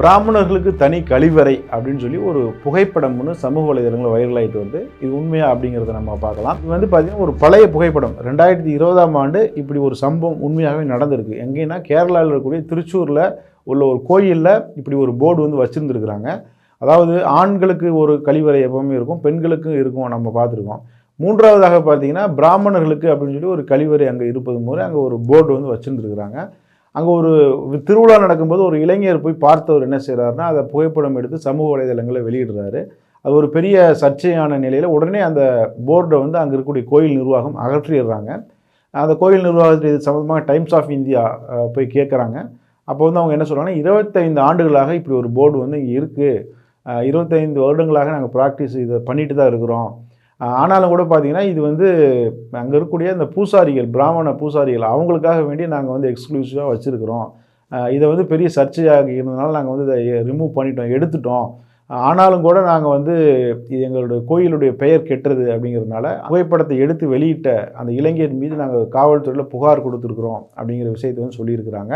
பிராமணர்களுக்கு தனி கழிவறை அப்படின்னு சொல்லி ஒரு புகைப்படம் ஒன்று சமூக வலைதளங்களில் வைரலாகிட்டு வந்து இது உண்மையா அப்படிங்கிறத நம்ம பார்க்கலாம். இது வந்து பார்த்தீங்கன்னா ஒரு பழைய புகைப்படம். ரெண்டாயிரத்தி இருபதாம் ஆண்டு இப்படி ஒரு சம்பவம் உண்மையாகவே நடந்திருக்கு. எங்கேன்னா கேரளாவில் இருக்கக்கூடிய திருச்சூரில் உள்ள ஒரு கோயிலில் இப்படி ஒரு போர்டு வந்து வச்சுருந்துருக்குறாங்க. அதாவது ஆண்களுக்கு ஒரு கழிவறை எப்பவுமே இருக்கும் பெண்களுக்கும் இருக்கும் நம்ம பார்த்துருக்கோம். மூன்றாவதாக பார்த்தீங்கன்னா பிராமணர்களுக்கு அப்படின்னு சொல்லி ஒரு கழிவறை அங்கே இருப்பது மூலம் அங்கே ஒரு போர்டு வந்து வச்சுருந்துருக்குறாங்க. அங்கே ஒரு திருவிழா நடக்கும்போது ஒரு இளைஞர் போய் பார்த்தவர் என்ன செய்கிறாருன்னா அதை புகைப்படம் எடுத்து சமூக வலைதளங்களில் வெளியிடுறாரு. அது ஒரு பெரிய சர்ச்சையான நிலையில் உடனே அந்த போர்டை வந்து அங்கே இருக்கக்கூடிய கோயில் நிர்வாகம் அகற்றிடுறாங்க. அந்த கோயில் நிர்வாகத்தில் இது சம்மந்தமாக டைம்ஸ் ஆஃப் இந்தியா போய் கேட்குறாங்க. அப்போ வந்து அவங்க என்ன சொல்கிறாங்கன்னா இருபத்தைந்து ஆண்டுகளாக இப்படி ஒரு போர்டு வந்து இங்கே இருக்குது இருபத்தைந்து வருடங்களாக நாங்கள் ப்ராக்டிஸ் இதை பண்ணிட்டு தான் இருக்கிறோம். ஆனாலும் கூட பார்த்தீங்கன்னா இது வந்து அங்கே இருக்கக்கூடிய இந்த பூசாரிகள் பிராமண பூசாரிகள் அவங்களுக்காக வேண்டி நாங்கள் வந்து எக்ஸ்க்ளூசிவாக வச்சுருக்கிறோம். இதை வந்து பெரிய சர்ச்சையாக இருந்ததுனால நாங்கள் வந்து இதை ரிமூவ் பண்ணிட்டோம் எடுத்துட்டோம். ஆனாலும் கூட நாங்கள் வந்து இது எங்களுடைய கோயிலுடைய பெயர் கெட்டுறது அப்படிங்கிறதுனால புகைப்படத்தை எடுத்து வெளியிட்ட அந்த இளைஞர் மீது நாங்கள் காவல்துறையில் புகார் கொடுத்துருக்குறோம் அப்படிங்கிற விஷயத்தை வந்து சொல்லியிருக்கிறாங்க.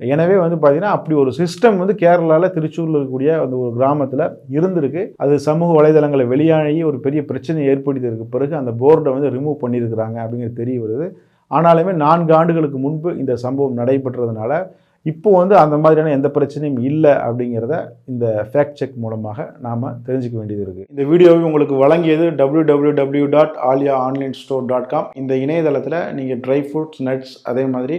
எனவே வந்து பார்த்தீங்கன்னா அப்படி ஒரு சிஸ்டம் வந்து கேரளாவில் திருச்சூரில் இருக்கக்கூடிய அந்த ஒரு கிராமத்தில் இருந்திருக்கு. அது சமூக வலைதளங்களை வெளியாகி ஒரு பெரிய பிரச்சனை ஏற்படுத்தியதற்கு பிறகு அந்த போர்டை வந்து ரிமூவ் பண்ணியிருக்கிறாங்க அப்படிங்கிறது தெரிய வருது. ஆனாலுமே நான்கு ஆண்டுகளுக்கு முன்பு இந்த சம்பவம் நடைபெற்றதுனால இப்போ வந்து அந்த மாதிரியான எந்த பிரச்சனையும் இல்லை அப்படிங்கிறத இந்த ஃபேக்ட் செக் மூலமாக நாம் தெரிஞ்சுக்க வேண்டியது இருக்குது இந்த வீடியோவை உங்களுக்கு வழங்கியது W W W dot Aaliya online store dot com இந்த இணையதளத்தில் நீங்கள் ட்ரை ஃப்ரூட்ஸ் நட்ஸ் அதே மாதிரி